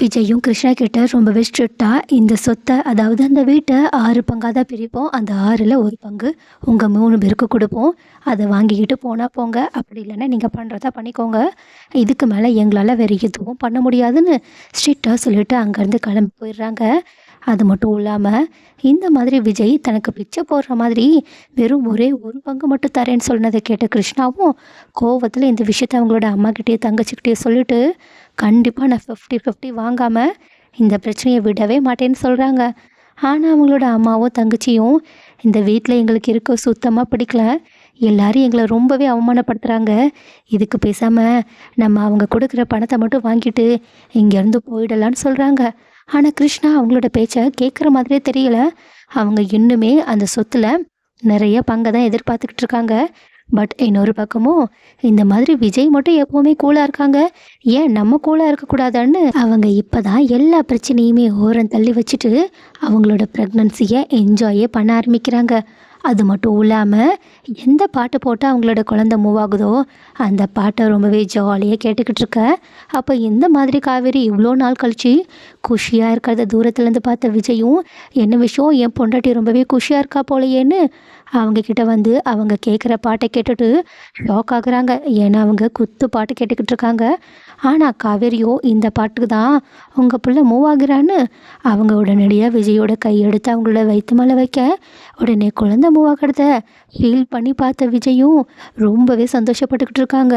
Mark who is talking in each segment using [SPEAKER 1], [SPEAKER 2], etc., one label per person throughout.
[SPEAKER 1] விஜயும் கிருஷ்ணா கிட்ட ரொம்பவே ஸ்ட்ரிக்டாக இந்த சொத்தை அதாவது அந்த வீட்டை ஆறு பங்காக தான் பிரிப்போம். அந்த ஆறில் ஒரு பங்கு உங்கள் மூணு பேருக்கு கொடுப்போம். அதை வாங்கிக்கிட்டு போனால் போங்க. அப்படி இல்லைன்னா நீங்கள் பண்ணுறதா பண்ணிக்கோங்க. இதுக்கு மேலே எங்களால் வேறு எதுவும் பண்ண முடியாதுன்னு ஸ்ட்ரிக்டாக சொல்லிட்டு அங்கேருந்து கிளம்பி போயிடுறாங்க. அது மட்டும் இல்லாமல் இந்த மாதிரி விஜய் தனக்கு பிச்சை போடுற மாதிரி வெறும் ஒரே ஒரு பங்கு மட்டும் தரேன்னு சொன்னதை கேட்ட கிருஷ்ணாவும் கோவத்தில் இந்த விஷயத்த அவங்களோட அம்மாக்கிட்டேயே தங்கச்சிக்கிட்டே சொல்லிட்டு கண்டிப்பாக நான் ஃபிஃப்டி ஃபிஃப்டி வாங்காமல் இந்த பிரச்சனையை விடவே மாட்டேன்னு சொல்கிறாங்க ஆனால் அவங்களோட அம்மாவும் தங்கச்சியும் இந்த வீட்டில் எங்களுக்கு இருக்க சுத்தமாக பிடிக்கல. எல்லாரும் எங்களை ரொம்பவே அவமானப்படுத்துகிறாங்க இதுக்கு பேசாமல் நம்ம அவங்க கொடுக்குற பணத்தை மட்டும் வாங்கிட்டு இங்கேருந்து போயிடலான்னு சொல்கிறாங்க ஆனால் கிருஷ்ணா அவங்களோட பேச்சை கேட்குற மாதிரியே தெரியல. அவங்க இன்னுமே அந்த சொத்தில் நிறைய பங்கை தான் எதிர்பார்த்துக்கிட்டு இருக்காங்க. பட் இன்னொரு பக்கமும் இந்த மாதிரி விஜய் மட்டும் எப்போவுமே கூலாக இருக்காங்க. ஏன் நம்ம கூலாக இருக்கக்கூடாதான்னு அவங்க இப்போ தான் எல்லா பிரச்சனையுமே ஓரம் தள்ளி வச்சுட்டு அவங்களோட ப்ரெக்னன்சியை என்ஜாயே பண்ண ஆரம்பிக்கிறாங்க. அது மட்டும் இல்லாமல் எந்த பாட்டு போட்டால் அவங்களோட குழந்த மூவ் ஆகுதோ அந்த பாட்டை ரொம்பவே ஜாலியாக கேட்டுக்கிட்டு இருக்க. அப்போ இந்த மாதிரி காவேரி இவ்வளோ நாள் கழிச்சு குஷியாக இருக்கிறத தூரத்துலேருந்து பார்த்த விஜயும் என்ன விஷயம்? என் பொண்டாட்டி ரொம்பவே குஷியாக இருக்கா போலையேன்னு அவங்க கிட்ட வந்து அவங்க கேட்குற பாட்டை கேட்டுட்டு ஷாக் ஆகுறாங்க. ஏன்னா அவங்க குத்து பாட்டு கேட்டுக்கிட்டு இருக்காங்க. ஆனால் காவேரியோ இந்த பாட்டுக்கு தான் உங்கள் பிள்ளை மூவ் ஆகுறான்னு அவங்க உடனடியாக விஜயோட கையெடுத்து அவங்களோட வயிற்று மேலே வைக்க உடனே குழந்த மூவ் ஆகிறத ஃபீல் பண்ணி பார்த்த விஜயும் ரொம்பவே சந்தோஷப்பட்டுக்கிட்டு இருக்காங்க.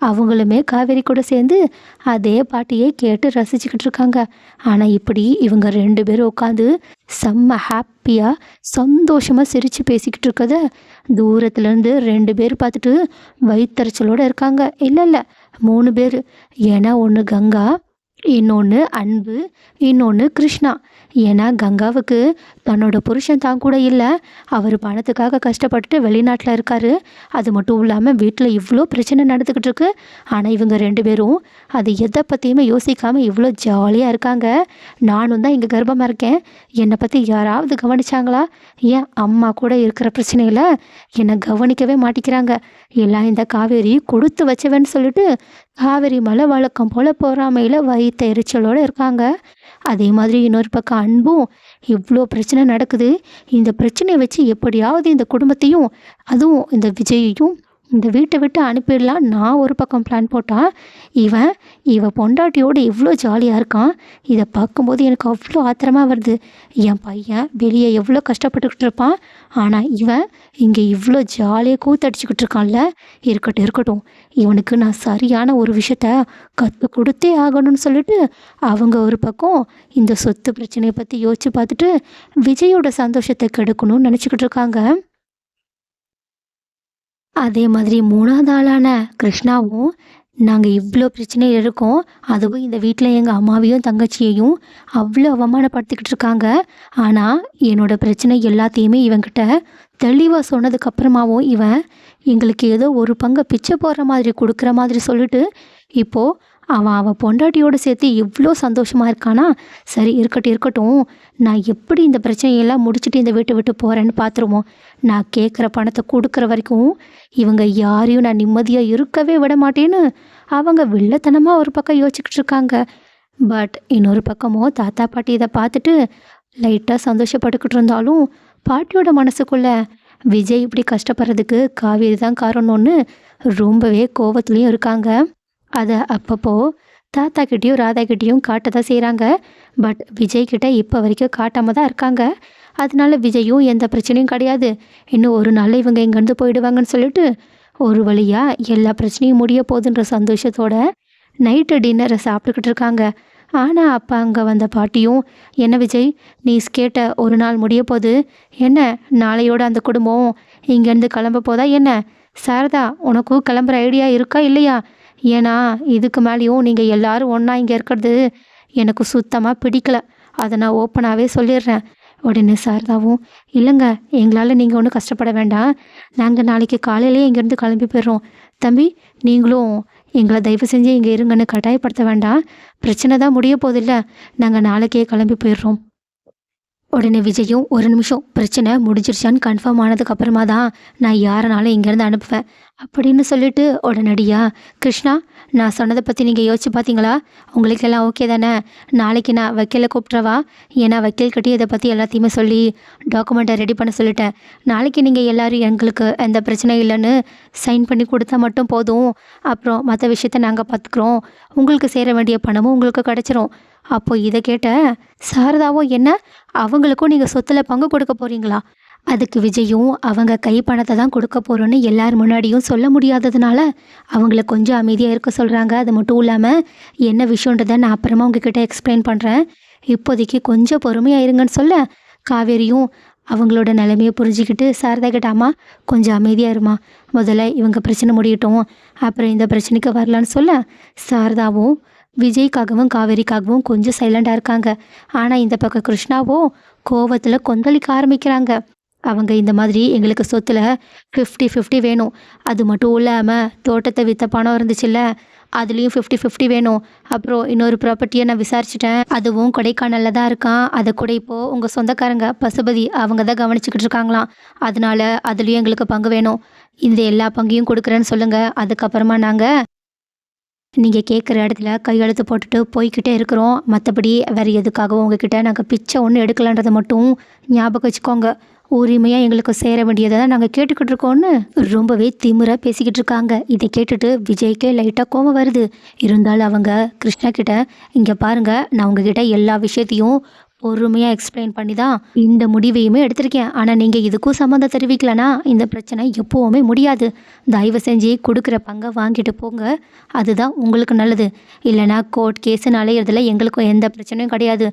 [SPEAKER 1] அவங்களுமே காவேரி கூட சேர்ந்து அதே பாட்டையே கேட்டு ரசிச்சுக்கிட்டு இருக்காங்க. ஆனால் இப்படி இவங்க ரெண்டு பேரும் உட்காந்து செம்ம ஹாப்பியாக சந்தோஷமாக சிரித்து பேசிக்கிட்டு இருக்கத தூரத்துலேருந்து ரெண்டு பேர் பார்த்துட்டு வயிற்றுச்சலோடு இருக்காங்க. இல்லை இல்லை மூணு பேர். ஏன்னா ஒன்று கங்கா இன்னொன்று அன்பு இன்னொன்று கிருஷ்ணா. ஏன்னா கங்காவுக்கு தன்னோட புருஷன் தான் கூட இல்லை. அவர் பணத்துக்காக கஷ்டப்பட்டுட்டு வெளிநாட்டில் இருக்கார். அது மட்டும் இல்லாமல் வீட்டில் இவ்வளோ பிரச்சனை நடந்துக்கிட்டு இருக்கு. ஆனால் இவங்க ரெண்டு பேரும் அது எதை பற்றியுமே யோசிக்காமல் இவ்வளோ ஜாலியாக இருக்காங்க. நானும் தான் இங்கே கர்ப்பமாக இருக்கேன். என்னை பற்றி யாராவது கவனிச்சாங்களா? ஏன் அம்மா கூட இருக்கிற பிரச்சனையில் என்னை கவனிக்கவே மாட்டேங்கிறாங்க எல்லாம் இந்த காவேரி கொடுத்து வச்சவன்னு சொல்லிட்டு காவேரி மலை வழக்கம் போல் பொறாமையில் வயிற்ற எரிச்சலோடு இருக்காங்க. அதே மாதிரி இன்னொரு பக்கம் அன்பும் இவ்வளோ பிரச்சனை நடக்குது. இந்த பிரச்சனையை வச்சு எப்படியாவது இந்த குடும்பத்தையும் அதுவும் இந்த விஜயையும் இந்த வீட்டை விட்டு அனுப்பிடலாம். நான் ஒரு பக்கம் பிளான் போட்டால் இவன் இவன் பொண்டாட்டியோடு இவ்வளோ ஜாலியாக இருக்கான். இதை பார்க்கும்போது எனக்கு அவ்வளோ ஆத்திரமாக வருது. என் பையன் வெளியே எவ்வளோ கஷ்டப்பட்டுக்கிட்டு இருப்பான். ஆனால் இவன் இங்கே இவ்வளோ ஜாலியாக கூத்தடிச்சுக்கிட்டு இருக்கான்ல. இருக்கட்டும் இருக்கட்டும். இவனுக்கு நான் சரியான ஒரு விஷயத்த கற்றுக் கொடுத்தே ஆகணும்னு சொல்லிட்டு அவங்க ஒரு பக்கம் இந்த சொத்து பிரச்சனையை பற்றி யோசித்து பார்த்துட்டு விஜயோட சந்தோஷத்தை கெடுக்கணும்னு நினச்சிக்கிட்டு இருக்காங்க. அதே மாதிரி மூணாவது ஆளான கிருஷ்ணாவும் நாங்கள் இவ்வளோ பிரச்சனையில் இருக்கோம். அதுவும் இந்த வீட்டில் எங்கள் அம்மாவையும் தங்கச்சியையும் அவ்வளோ அவமானப்படுத்திக்கிட்டு இருக்காங்க. ஆனால் என்னோடய பிரச்சனை எல்லாத்தையுமே இவங்கிட்ட தெளிவாக சொன்னதுக்கப்புறமாவும் இவன் எங்களுக்கு ஏதோ ஒரு பங்கை பிச்சை போடுற மாதிரி கொடுக்குற மாதிரி சொல்லிட்டு இப்போது அவன் அவன் பொண்டாட்டியோடு சேர்த்து எவ்வளோ சந்தோஷமாக இருக்கானா? சரி இருக்கட்டும் இருக்கட்டும். நான் எப்படி இந்த பிரச்சனையெல்லாம் முடிச்சுட்டு இந்த வீட்டை விட்டு போகிறேன்னு பார்த்துருவோம் நான் கேட்குற பணத்தை கொடுக்குற வரைக்கும் இவங்க யாரையும் நான் நிம்மதியாக இருக்கவே விட மாட்டேன்னு அவங்க வில்லத்தனமாக ஒரு பக்கம் யோசிச்சுக்கிட்டு இருக்காங்க. பட் இன்னொரு பக்கமோ தாத்தா பாட்டி இதை பார்த்துட்டு லைட்டாக சந்தோஷப்பட்டுக்கிட்டு இருந்தாலும் பாட்டியோட மனசுக்குள்ள விஜய் இப்படி கஷ்டப்படுறதுக்கு காவேரி தான் காரணம்னு ரொம்பவே கோவத்துலேயும் இருக்காங்க. அதை அப்பப்போ தாத்தா கிட்டேயும் ராதா கிட்டேயும் காட்ட தான் செய்கிறாங்க பட் விஜய்கிட்ட இப்போ வரைக்கும் காட்டாமல் தான் இருக்காங்க. அதனால விஜயும் எந்த பிரச்சனையும் கிடையாது. இன்னும் ஒரு நாள் இவங்க இங்கேருந்து போயிடுவாங்கன்னு சொல்லிட்டு ஒரு வழியாக எல்லா பிரச்சனையும் முடிய போகுதுன்ற சந்தோஷத்தோட நைட்டு டின்னரை சாப்பிட்டுக்கிட்டு இருக்காங்க. ஆனால் அப்போ அங்கே வந்த பாட்டியும் என்ன விஜய் நீ கேட்ட ஒரு நாள் முடிய போது என்ன நாளையோட அந்த குடும்பம் இங்கேருந்து கிளம்ப போதா என்ன? சாரதா உனக்கும் கிளம்புற ஐடியா இருக்கா இல்லையா? ஏன்னா இதுக்கு மேலேயும் நீங்கள் எல்லாரும் ஒன்றா இங்கே இருக்கிறது எனக்கு சுத்தமாக பிடிக்கல. அதை நான் ஓப்பனாகவே சொல்லிடுறேன். உடனே சாரதாவும் இல்லைங்க எங்களால் நீங்கள் ஒன்றும் கஷ்டப்பட வேண்டாம். நாங்கள் நாளைக்கு காலையிலேயே இங்கேருந்து கிளம்பி போயிடுறோம். தம்பி நீங்களும் எங்களை தயவு செஞ்சு இங்கே இருங்கன்னு கட்டாயப்படுத்த வேண்டாம். பிரச்சனை தான் முடிய போதில்லை நாங்கள் நாளைக்கே கிளம்பி போயிடுறோம். உடனே விஜயும் ஒரு நிமிஷம் பிரச்சனை முடிஞ்சிருச்சான்னு கன்ஃபார்ம் ஆனதுக்கப்புறமா தான் நான் யாரனாலும் இங்கேருந்து அனுப்புவேன். அப்படின்னு சொல்லிட்டு உடனடியா கிருஷ்ணா நான் சொன்னதை பற்றி நீங்கள் யோசிச்சு பார்த்தீங்களா உங்களுக்கெல்லாம் ஓகே தானே? நாளைக்கு நான் வக்கீலை கூப்பிட்றவா ஏன்னா வக்கீல் இதை பற்றி எல்லாத்தையுமே சொல்லி டாக்குமெண்ட்டை ரெடி பண்ண சொல்லிட்டேன். நாளைக்கு நீங்கள் எல்லோரும் எங்களுக்கு எந்த பிரச்சனையும் இல்லைன்னு சைன் பண்ணி கொடுத்தா மட்டும் போதும். அப்புறம் மற்ற விஷயத்த நாங்கள் பார்த்துக்குறோம் உங்களுக்கு சேர வேண்டிய பணமும் உங்களுக்கு கிடச்சிரும். அப்போ இதை கேட்ட சாரதாவோ என்ன? அவங்களுக்கும் நீங்கள் சொத்தில் பங்கு கொடுக்க போகிறீங்களா அதுக்கு விஜயும் அவங்க கை பணத்தை தான் கொடுக்க போகிறோன்னு எல்லார் முன்னாடியும் சொல்ல முடியாததுனால அவங்கள கொஞ்சம் அமைதியாக இருக்க சொல்கிறாங்க அது மட்டும் இல்லாமல் என்ன விஷயன்றதை நான் அப்புறமா உங்ககிட்ட எக்ஸ்பிளைன் பண்ணுறேன் இப்போதைக்கு கொஞ்சம் பொறுமையாக இருங்கன்னு சொல்ல காவேரியும் அவங்களோட நிலைமையை புரிஞ்சுக்கிட்டு சாரதா கிட்டாமா கொஞ்சம் அமைதியாக இருமா. முதல்ல இவங்க பிரச்சனை முடியட்டும். அப்புறம் இந்த பிரச்சனைக்கு வரலான்னு சொல்ல சாரதாவும் விஜய்க்காகவும் காவேரிக்காகவும் கொஞ்சம் சைலண்டாக இருக்காங்க. ஆனால் இந்த பக்கம் கிருஷ்ணாவும் கோவத்தில் கொந்தளிக்க ஆரம்பிக்கிறாங்க. அவங்க இந்த மாதிரி எங்களுக்கு சொத்தில் ஃபிஃப்டி ஃபிஃப்டி வேணும். அது மட்டும் இல்லாமல் தோட்டத்தை விற்ற பணம் இருந்துச்சுல்ல அதுலேயும் ஃபிஃப்டி ஃபிஃப்டி வேணும். அப்புறம் இன்னொரு ப்ராப்பர்ட்டியை நான் விசாரிச்சிட்டேன். அதுவும் கொடைக்கானலில் தான் இருக்கான். அதை கூட இப்போது உங்கள் சொந்தக்காரங்க பசுபதி அவங்க தான் கவனிச்சுக்கிட்டு இருக்காங்களாம். அதனால அதுலேயும் எங்களுக்கு பங்கு வேணும். இந்த எல்லா பங்கையும் கொடுக்குறேன்னு சொல்லுங்கள் அதுக்கப்புறமா நாங்கள் நீங்கள் கேட்குற இடத்துல கையெழுத்து போட்டுட்டு போய்கிட்டே இருக்கிறோம். மற்றபடி வேறு எதுக்காகவும் உங்ககிட்ட நாங்கள் பிச்சை ஒன்று எடுக்கலான்றதை மட்டும் ஞாபகம் வச்சுக்கோங்க. உரிமையாக எங்களுக்கு சேர வேண்டியதை தான் நாங்கள் கேட்டுக்கிட்டு இருக்கோன்னு ரொம்பவே திமுறாக பேசிக்கிட்டு இருக்காங்க. இதை கேட்டுட்டு விஜய்க்கே லைட்டாக கோவம் வருது. இருந்தாலும் அவங்க கிருஷ்ணா கிட்ட இங்கே பாருங்கள் நான் உங்ககிட்ட எல்லா விஷயத்தையும் பொறுமையாக எக்ஸ்பிளைன் பண்ணி தான் இந்த முடிவையுமே எடுத்திருக்கேன். ஆனால் நீங்கள் இதுக்கும் சம்மந்தம் தெரிவிக்கலனா இந்த பிரச்சனை எப்போவுமே முடியாது. தயவு செஞ்சு கொடுக்குற பங்கை வாங்கிட்டு போங்க. அதுதான் உங்களுக்கு நல்லது. இல்லைனா கோர்ட் கேஸுன்னு அலையிறதுல எங்களுக்கும் எந்த பிரச்சனையும் கிடையாது.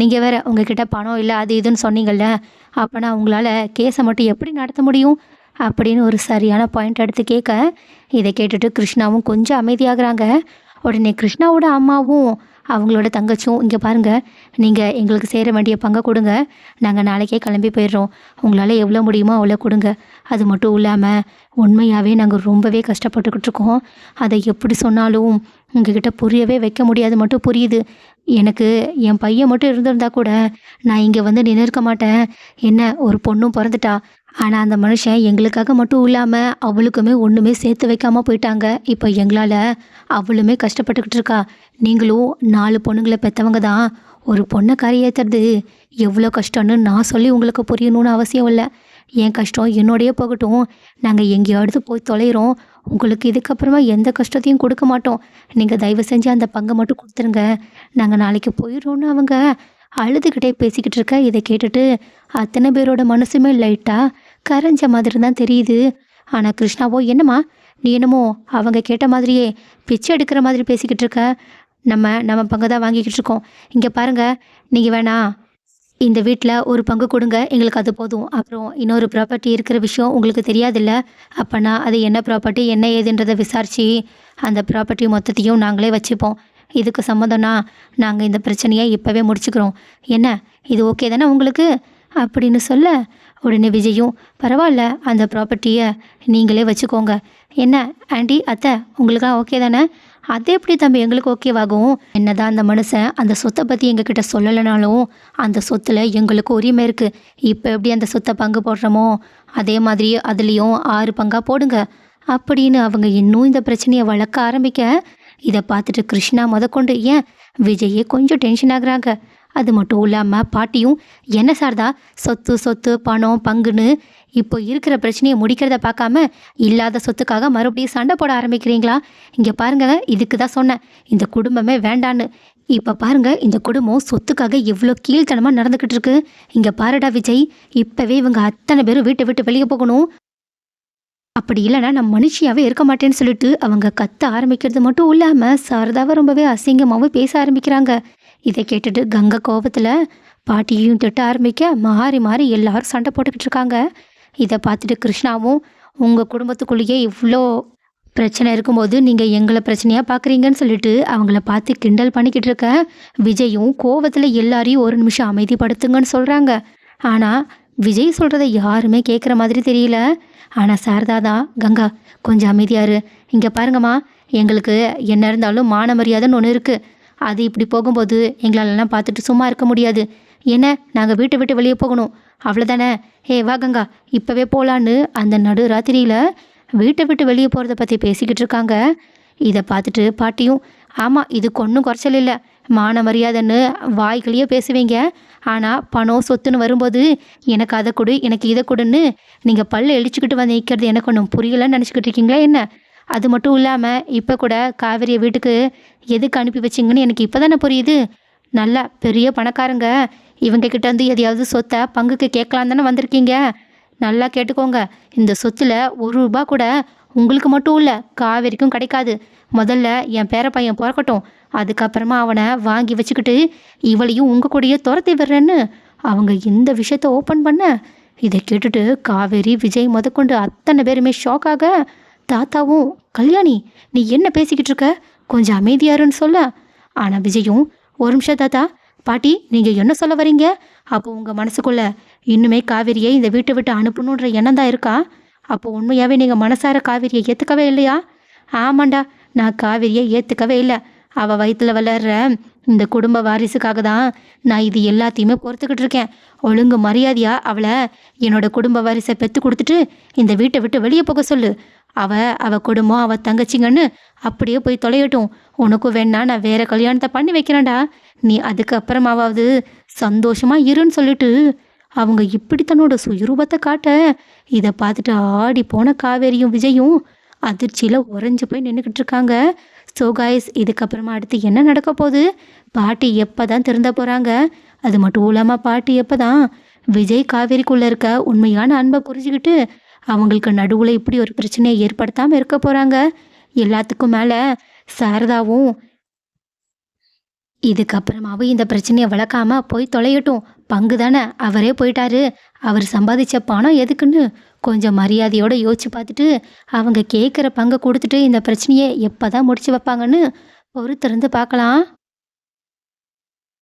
[SPEAKER 1] நீங்கள் வேறு உங்ககிட்ட பணம் இல்லை அது இதுன்னு சொன்னீங்கல்ல அப்போனா உங்களால் கேஸை மட்டும் எப்படி நடத்த முடியும்? அப்படின்னு ஒரு சரியான பாயிண்ட் எடுத்து கேட்க இதை கேட்டுட்டு கிருஷ்ணாவும் கொஞ்சம் அமைதியாகிறாங்க. உடனே கிருஷ்ணாவோட அம்மாவும் அவங்களோட தங்கச்சும் இங்கே பாருங்கள் நீங்கள் எங்களுக்கு சேர வேண்டிய பங்கை கொடுங்க. நாங்கள் நாளைக்கே கிளம்பி போயிடுறோம். உங்களால் எவ்வளோ முடியுமோ அவ்வளோ கொடுங்க. அது மட்டும் இல்லாமல் உண்மையாகவே நாங்கள் ரொம்பவே கஷ்டப்பட்டுக்கிட்டு இருக்கோம். அதை எப்படி சொன்னாலும் உங்ககிட்ட புரியவே வைக்க முடியாது மட்டும் புரியுது. எனக்கு என் பையன் மட்டும் இருந்திருந்தா கூட நான் இங்கே வந்து நின்று இருக்க மாட்டேன். என்ன ஒரு பொண்ணும் பிறந்துட்டா? ஆனால் அந்த மனுஷன் எங்களுக்காக மட்டும் இல்லாமல் அவளுக்குமே ஒன்றுமே சேர்த்து வைக்காமல் போயிட்டாங்க. இப்போ எங்களால் அவளுமே கஷ்டப்பட்டுக்கிட்டு இருக்கா. நீங்களும் நாலு பொண்ணுங்களை பெற்றவங்க தான். ஒரு பொண்ணை கரையேற்றுறது எவ்வளோ கஷ்டம்னு நான் சொல்லி உங்களுக்கு புரியணும்னு அவசியம் இல்லை. என் கஷ்டம் என்னோடையே போகட்டும். நாங்கள் எங்கேயாவது போய் தொலைகிறோம் உங்களுக்கு இதுக்கப்புறமா எந்த கஷ்டத்தையும் கொடுக்க மாட்டோம். நீங்கள் தயவு செஞ்சு அந்த பங்கை மட்டும் கொடுத்துருங்க. நாங்கள் நாளைக்கு போயிடுறோன்னு அவங்க அழுதுகிட்டே பேசிக்கிட்டு இருக்க. இதை கேட்டுட்டு அத்தனை பேரோட மனசுமே லைட்டாக கரைஞ்ச மாதிரி தான் தெரியுது. ஆனால் கிருஷ்ணாவோ என்னம்மா? நீ என்னமோ அவங்க கேட்ட மாதிரியே பிச்சை எடுக்கிற மாதிரி பேசிக்கிட்டு இருக்க. நம்ம நம்ம பங்கு தான் வாங்கிக்கிட்டு இருக்கோம். இங்கே பாருங்கள் நீங்கள் வேணா இந்த வீட்டில் ஒரு பங்கு கொடுங்க. எங்களுக்கு அது போதும். அப்புறம் இன்னொரு ப்ராப்பர்ட்டி இருக்கிற விஷயம் உங்களுக்கு தெரியாதில்ல? அப்போனா அது என்ன ப்ராப்பர்ட்டி என்ன ஏதுன்றதை விசாரித்து அந்த ப்ராப்பர்ட்டி மொத்தத்தையும் நாங்களே வச்சுப்போம். இதுக்கு சம்மந்தம்னா நாங்கள் இந்த பிரச்சனையை இப்போவே முடிச்சுக்கிறோம். என்ன? இது ஓகே தானே உங்களுக்கு? அப்படின்னு சொல்ல உடனே விஜயும் பரவாயில்ல அந்த ப்ராப்பர்ட்டியை நீங்களே வச்சுக்கோங்க. என்ன ஆண்டி அத்தை உங்களுக்காக ஓகே தானே? அது எப்படி தம்பி எங்களுக்கு ஓகேவாகும் என்னதான் அந்த மனுஷன் அந்த சொத்தை பற்றி எங்ககிட்ட சொல்லலைனாலும் அந்த சொத்தில் எங்களுக்கு உரிமை இருக்குது இப்போ எப்படி அந்த சொத்தை பங்கு போடுறோமோ அதே மாதிரி அதுலேயும் ஆறு பங்காக போடுங்க. அப்படின்னு அவங்க இன்னும் இந்த பிரச்சனையை வளர்க்க ஆரம்பிக்க இதை பார்த்துட்டு கிருஷ்ணா முதற்கொண்டு ஏன்? விஜயே கொஞ்சம் டென்ஷன் ஆகுறாங்க. அது மட்டும் இல்லாமல் பாட்டியும் என்ன சார்தா? சொத்து சொத்து பணம் பங்குன்னு இப்போ இருக்கிற பிரச்சனையை முடிக்கிறத பார்க்காம இல்லாத சொத்துக்காக மறுபடியும் சண்டை போட ஆரம்பிக்கிறீங்களா? இங்கே பாருங்க இதுக்கு தான் சொன்னேன். இந்த குடும்பமே வேண்டான்னு. இப்போ பாருங்க இந்த குடும்பம் சொத்துக்காக எவ்வளோ கீழ்த்தனமாக நடந்துக்கிட்டு இருக்கு. இங்கே பாருடா விஜய் இப்போவே இவங்க அத்தனை பேரும் வீட்டை விட்டு வெளியே போகணும். அப்படி இல்லைனா நான் மனுஷியாவே இருக்க மாட்டேன்னு சொல்லிட்டு அவங்க கத்த ஆரம்பிக்கிறது மட்டும் இல்லாமல் சாரதாவை ரொம்பவே அசிங்கமாகவும் பேச ஆரம்பிக்கிறாங்க. இதை கேட்டுட்டு கங்கை கோபத்தில் பாட்டியையும் திட்ட ஆரம்பிக்க மாறி மாறி எல்லாரும் சண்டை போட்டுக்கிட்டு இருக்காங்க. இதை பார்த்துட்டு கிருஷ்ணாவும் உங்கள் குடும்பத்துக்குள்ளேயே இவ்வளோ பிரச்சனை இருக்கும்போது நீங்கள் எங்களை பிரச்சனையாக பார்க்குறீங்கன்னு சொல்லிட்டு அவங்கள பார்த்து கிண்டல் பண்ணிக்கிட்டு இருக்க விஜயும் கோவத்தில் எல்லாரையும் ஒரு நிமிஷம் அமைதிப்படுத்துங்கன்னு சொல்கிறாங்க ஆனால் விஜய் சொல்கிறத யாருமே கேட்குற மாதிரி தெரியல. ஆனால் சாரதா தான் கங்கா கொஞ்சம் அமைதியாரு இங்கே பாருங்கம்மா எங்களுக்கு என்ன இருந்தாலும் மான மரியாதைன்னு ஒன்று இருக்குது அது இப்படி போகும்போது எங்களாலலாம் பார்த்துட்டு சும்மா இருக்க முடியாது. என்ன நாங்கள் வீட்டை விட்டு வெளியே போகணும். அவ்வளோதானே ஏ வா கங்கா இப்போவே போகலான்னு அந்த நடு ராத்திரியில் வீட்டை விட்டு வெளியே போகிறத பற்றி பேசிக்கிட்டு இருக்காங்க. இதை பார்த்துட்டு பாட்டியும் ஆமாம் இதுக்கு ஒன்றும் குறைச்சல் இல்லை. மான மரியாதைன்னு வாய்களையே பேசுவீங்க. ஆனால் பணம் சொத்துன்னு வரும்போது எனக்கு அதை கொடு எனக்கு இதை கொடுன்னு நீங்கள் பல்லு எழுச்சிக்கிட்டு வந்து நிற்கிறது எனக்கு ஒன்றும் புரியலன்னு நினச்சிக்கிட்டு இருக்கீங்களா என்ன? அது மட்டும் இல்லாமல் இப்போ கூட காவேரியை வீட்டுக்கு எதுக்கு அனுப்பி வச்சிங்கன்னு எனக்கு இப்போ தானே புரியுது. நல்லா பெரிய பணக்காரங்க. இவங்க கிட்ட எதையாவது சொத்தை பங்குக்கு கேட்கலாம் தானே வந்திருக்கீங்க. நல்லா கேட்டுக்கோங்க. இந்த சொத்தில் ஒரு ரூபா கூட உங்களுக்கு மட்டும் இல்லை காவேரிக்கும் கிடைக்காது. முதல்ல என் பேர பையன் பிறக்கட்டும். அதுக்கப்புறமா அவனை வாங்கி வச்சுக்கிட்டு இவளையும் உங்கள் கூடயே துரத்தி விடுறேன்னு அவங்க இந்த விஷயத்த ஓப்பன் பண்ண? இதை கேட்டுட்டு காவேரி விஜய் முதற்கொண்டு அத்தனை பேருமே ஷாக்காக தாத்தாவும் கல்யாணி நீ என்ன பேசிக்கிட்டு இருக்க? கொஞ்சம் அமைதியாருன்னு சொல்ல. ஆனால் விஜயும் ஒரு நிமிஷம் தாத்தா பாட்டி நீங்கள் என்ன சொல்ல வரீங்க? அப்போ உங்கள் மனசுக்குள்ள இன்னுமே காவேரியை இந்த வீட்டை விட்டு அனுப்பணுன்ற எண்ணம் தான் இருக்கா? அப்போ உண்மையாகவே நீங்கள் மனசார காவேரியை ஏற்றுக்கவே இல்லையா? ஆமாண்டா நான் காவிரியை ஏற்றுக்கவே இல்லை. அவள் வயிற்றில் வளர்ற இந்த குடும்ப வாரிசுக்காக தான் நான் இது எல்லாத்தையுமே பொறுத்துக்கிட்டு இருக்கேன். ஒழுங்கு மரியாதையா அவளை என்னோட குடும்ப வாரிசை பெற்று கொடுத்துட்டு இந்த வீட்டை விட்டு வெளியே போக சொல்லு. அவ அவ குடும்பம் அவ தங்கச்சிங்கன்னு அப்படியே போய் தொலையட்டும். உனக்கும் வேணா நான் வேற கல்யாணத்தை பண்ணி வைக்கிறேன்டா. நீ அதுக்கப்புறமாவது சந்தோஷமா இருன்னு சொல்லிட்டு அவங்க இப்படி தன்னோட சுயரூபத்தை காட்ட இதை பார்த்துட்டு ஆடி போன காவேரியும் விஜயும் அதிர்ச்சியில் உறைஞ்சு போய் நின்றுக்கிட்டு இருக்காங்க. ஸோ காய்ஸ் இதுக்கப்புறமா அடுத்து என்ன நடக்க போகுது? பாட்டி எப்போ தான் திருந்த போகிறாங்க அது மட்டும் இல்லாமல் பாட்டி எப்போ தான் விஜய் காவேரிக்குள்ளே இருக்க உண்மையான அன்பை புரிஞ்சுக்கிட்டு அவங்களுக்கு நடுவில் இப்படி ஒரு பிரச்சனையை ஏற்படுத்தாமல் இருக்க போகிறாங்க எல்லாத்துக்கும் மேலே சாரதாவும் இதுக்கப்புறமாவும் இந்த பிரச்சனையை வளர்க்காம போய் தொலையட்டும். பங்கு தானே அவரே போயிட்டாரு. அவர் சம்பாதிச்ச பணம் எதுக்குன்னு கொஞ்சம் மரியாதையோடு யோசிச்சு பார்த்துட்டு அவங்க கேட்குற பங்கை கொடுத்துட்டு இந்த பிரச்சனையை எப்போ தான் முடிச்சு வைப்பாங்கன்னு பொறுத்திருந்து பார்க்கலாம்.